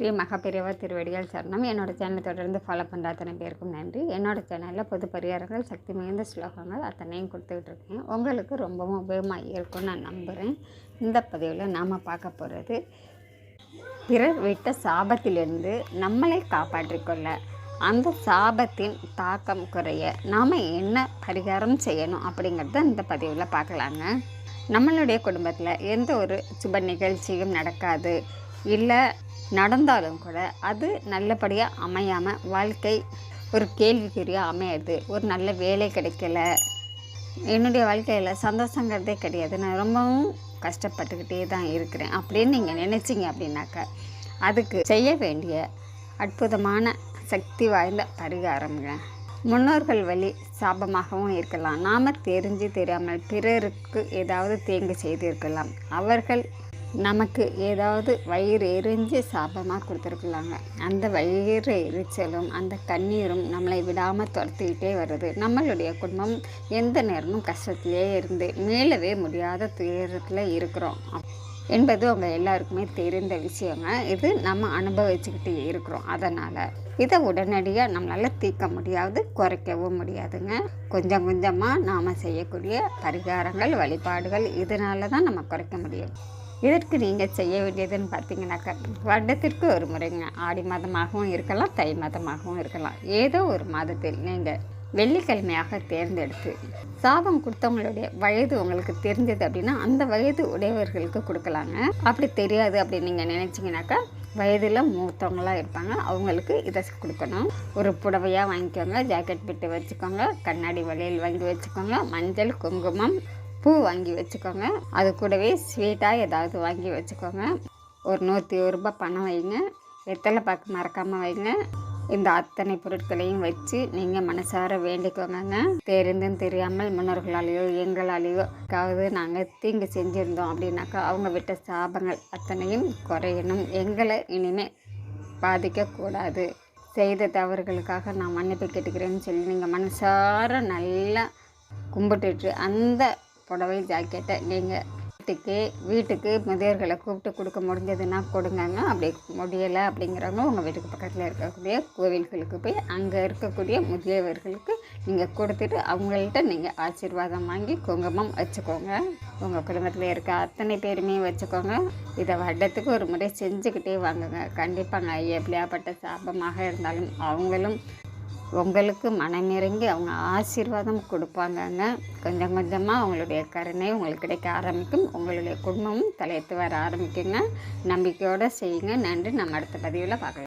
ஸ்ரீ மகாபெரியவா திருவடிகள் சரணம். என்னோட சேனலை தொடர்ந்து ஃபாலோ பண்ணுற அத்தனை பேருக்கும் நன்றி. என்னோட சேனலில் பொது பரிகாரங்கள் சக்தி மிகுந்த ஸ்லோகங்கள் அத்தனையும் கொடுத்துக்கிட்டு இருக்கேன். உங்களுக்கு ரொம்பவும் உபயோகமாக இருக்கும்னு நான் நம்புகிறேன் இந்த பதிவில் நாம் பார்க்க போகிறது பிறர் விட்ட சாபத்திலிருந்து நம்மளை காப்பாற்றிக்கொள்ள. அந்த சாபத்தின் தாக்கம் குறைய நாம் என்ன பரிகாரம் செய்யணும் அப்படிங்கிறத இந்த பதிவில் பார்க்கலாங்க. நம்மளுடைய குடும்பத்தில் எந்த ஒரு சுப நிகழ்ச்சியும் நடக்காது. இல்லை நடந்தாலும் கூட அது நல்லபடியாக அமையாமல் வாழ்க்கை ஒரு கேள்விக்குறியாக அமையுது ஒரு நல்ல வேலை கிடைக்கல. என்னுடைய வாழ்க்கையில் சந்தோஷங்கிறதே கிடையாது. நான் ரொம்பவும் கஷ்டப்பட்டுக்கிட்டே தான் இருக்கிறேன். அப்படின்னு நீங்கள் நினச்சிங்க அப்படின்னாக்கா அதுக்கு செய்ய வேண்டிய அற்புதமான சக்தி வாய்ந்த பரிகாரம்ங்க. முன்னோர்கள் வழி சாபமாகவும் இருக்கலாம். நாம் தெரிஞ்சு தெரியாமல் பிறருக்கு ஏதாவது தேங்கு செய்திருக்கலாம். அவர்கள் நமக்கு ஏதாவது வயிறு எரிஞ்சு சாபமாக கொடுத்துருக்கலாங்க. அந்த வயிறு எரிச்சலும் அந்த கண்ணீரும் நம்மளை விடாமல் துரத்திக்கிட்டே வருது. நம்மளுடைய குடும்பம் எந்த நேரமும் கஷ்டத்திலே இருந்து மீளவே முடியாத துயரத்தில் இருக்கிறோம். என்பது அவங்க எல்லாருக்குமே தெரிந்த விஷயங்க. இது நம்ம அனுபவிச்சுக்கிட்டு இருக்கிறோம். அதனால் இதை உடனடியாக நம்மளால் தீர்க்க முடியாது குறைக்கவும் முடியாதுங்க. கொஞ்சம் கொஞ்சமாக நாம் செய்யக்கூடிய பரிகாரங்கள் வழிபாடுகள் இதனால தான் நம்ம குறைக்க முடியும். இதற்கு நீங்கள் செய்ய வேண்டியதுன்னு பார்த்தீங்கன்னாக்கா வருடத்திற்கு ஒரு முறைங்க. ஆடி மாதமாகவும் இருக்கலாம் தை மாதமாகவும் இருக்கலாம். ஏதோ ஒரு மாதத்தில் நீங்கள் வெள்ளிக்கிழமையாக தேர்ந்தெடுத்து சாபம் கொடுத்தவங்களுடைய வயது உங்களுக்கு தெரிஞ்சது அப்படின்னா அந்த வயது உடையவர்களுக்கு கொடுக்கலாங்க. அப்படி தெரியாது அப்படின்னு நீங்கள் நினச்சிங்கனாக்கா வயதில் மூத்தவங்களாக இருப்பாங்க. அவங்களுக்கு இதை கொடுக்கணும். ஒரு புடவையாக வாங்கிக்கோங்க ஜாக்கெட் பிட்டு வச்சுக்கோங்க கண்ணாடி வளையல் வாங்கி வச்சுக்கோங்க மஞ்சள் குங்குமம் பூ வாங்கி வச்சுக்கோங்க. அது கூடவே ஸ்வீட்டாக ஏதாவது வாங்கி வச்சுக்கோங்க. ஒரு நூற்றி ஒரு ரூபாய் பணம் வைங்க. வெத்தலை பாக்கு மறக்காமல் வைங்க. இந்த அத்தனை பொருட்களையும் வச்சு நீங்கள் மனசார வேண்டிக்கோங்க தெரிந்தும் தெரியாமல் முன்னோர்களாலேயோ எங்களாலேயோ ஏதாவது நாங்கள் தீங்கு செஞ்சுருந்தோம் அப்படின்னாக்கா அவங்க விட்ட சாபங்கள் அத்தனையும் குறையணும். எங்களை இனிமேல் பாதிக்கக்கூடாது. செய்த தவறுகளுக்காக நான் மன்னிப்பு கேட்டுக்கிறேன்னு சொல்லி நீங்கள் மனசார நல்லா கும்பிட்டுட்டு அந்த புடவை ஜாக்கெட்டை நீங்கள் வீட்டுக்கு வீட்டுக்கு முதியோர்களை கூப்பிட்டு கொடுக்க முடிஞ்சதுன்னா கொடுங்கங்க. அப்படி முடியலை அப்படிங்கிறவங்க உங்கள் வீட்டுக்கு பக்கத்தில் இருக்கக்கூடிய கோவில்களுக்கு போய் அங்கே இருக்கக்கூடிய முதியவர்களுக்கு நீங்கள் கொடுத்துட்டு அவங்கள்ட்ட நீங்கள் ஆசீர்வாதம் வாங்கி குங்குமம் வச்சுக்கோங்க. உங்கள் குடும்பத்தில் இருக்க அத்தனை பேருமே வச்சுக்கோங்க. இதை வருடத்துக்கு ஒரு முறை செஞ்சுக்கிட்டே வாங்குங்க. கண்டிப்பாங்க எப்படியாப்பட்ட சாபமாக இருந்தாலும் அவங்களும் உங்களுக்கு மனமிறங்கி அவங்க ஆசீர்வாதம் கொடுப்பாங்கங்க கொஞ்சம் கொஞ்சமாக அவங்களுடைய கருணை உங்களுக்கு கிடைக்க ஆரம்பிக்கும். உங்களுடைய குடும்பமும் தலையத்து வர ஆரம்பிக்குங்க. நம்பிக்கையோடு செய்யுங்க. நன்றி. நம்ம அடுத்த பதிவில் பார்க்கலாம்.